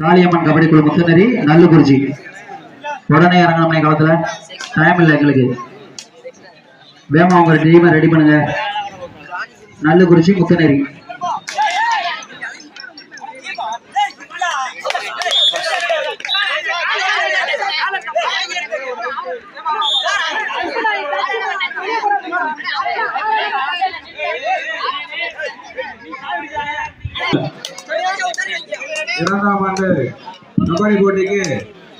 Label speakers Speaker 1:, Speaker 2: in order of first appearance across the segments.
Speaker 1: காளியம்மன் கபடி குழு முத்துநரி நல்லுகுறிச்சி உடனே இறங்கணும் காலத்துல. டைம் இல்லை எங்களுக்கு. வேமா உங்க டீமை ரெடி பண்ணுங்க. நல்லுகுறிச்சி முத்துநரி
Speaker 2: இரண்டாம் ஆண்டு கபடி போட்டிக்கு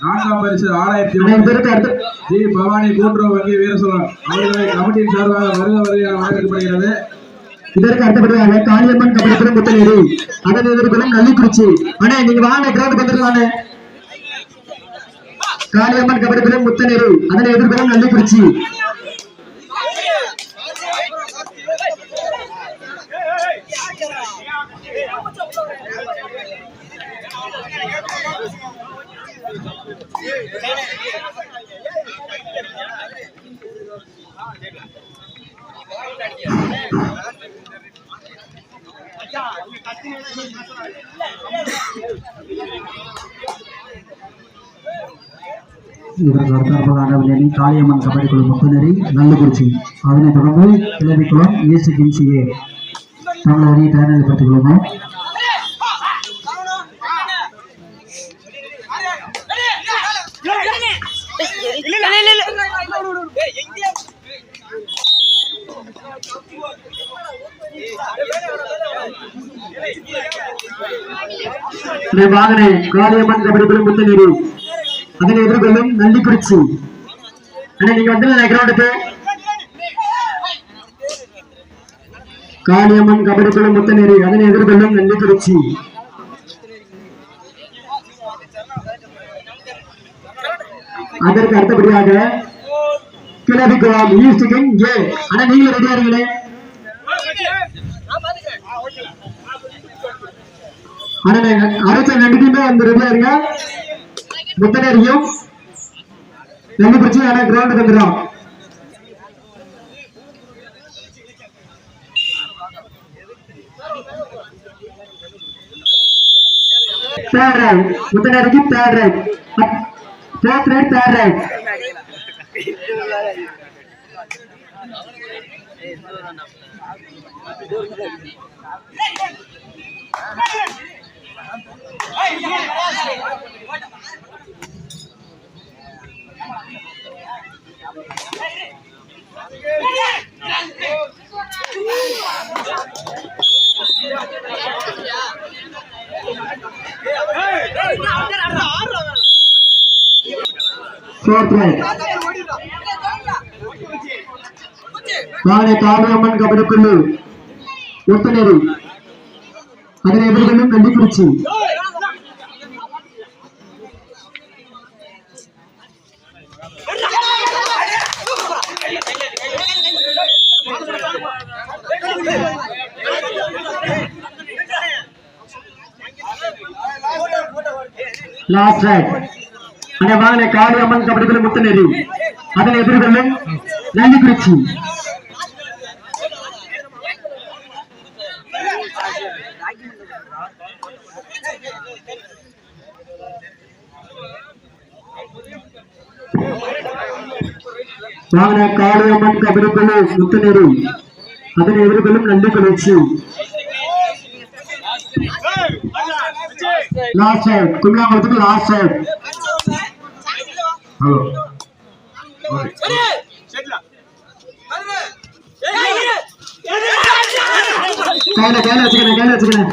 Speaker 2: நான்காம் பரிசு ஆறாயிரத்தி ஜி பவானி கூட்டுறவு வங்கி வீரசோழன். அவர்களை கமிட்டியின் சார்பாக வருக வருக வழங்கப்படுகிறது
Speaker 1: இதற்கு அடுத்தபடியாக காளியம்மன் கபடி குழு முத்துநேரி அதன் எதிர்ப்புறம் நல்லிக்குறிச்சி அண்ணே நீங்க வாங்க கிரௌண்ட் வந்துருவாங்க காளியம்மன் கபடி குழு முத்துநேரி அதன் நல்லிக்குறிச்சி இதற்கு அடுத்தாற்பதாக விளையாடி காளியம்மன் கபடி குழு முத்துநேரி நல்லுக்குறிச்சி. அதனைத் தொடர்ந்து கிளவிக்குளம் ஏசு கிம்சிஏ தமிழ் தயாரில் பற்றிக் கொள்ளுங்கள் வாகனே காளியம்மன் கபடி குழு முத்துநேரி அதனை எதிர்கொள்ளும் நந்திக்குறிச்சி அண்ணா நீங்க வந்து கிரௌண்டுக்கு காளியம்மன் கபடி குழு முத்தநேரி அதனை எதிர்கொள்ளும் நந்திக்குறிச்சி அதற்கு அடுத்தபடியாக கிளவிக்குளம் ஈஸ்ட் கிங் ஏ. அண்ணா நீங்க ரெடியா இருங்களே அரச நம்பிக்கையுமே வந்து ரெடியா இருங்க. முத்தனரியும் ரெண்டு பிரச்சனை ஆனா கிரவுண்ட் வந்துடும் third right முத்தனரிக்கு third right fourth third right நாளை காவியம்மன் கபடிக்குழு முத்தனேரி அதனை எதிர்கொள்ளும் கண்டிக்குறிச்சி லாஸ்ட் ரைட் அண்ணே வாங்கனே காளியம்மன் கபடிக்குழு முத்தனேரி அதனை எதிர்கொள்ளும் நல்லிக்குறிச்சி வாங்கன காரியமன் கபடிக்குழு முத்தனேரி அதனை எதிர்கொள்ளும் நல்லிக்குறிச்சி லாஸ்ட் ரைட் கும்லாங்குளத்துக்கு லாஸ்ட் ரைட்
Speaker 2: ஹலோ
Speaker 1: கையில கையில வச்சுக்கிறேன் கையில வச்சுக்கிறேன்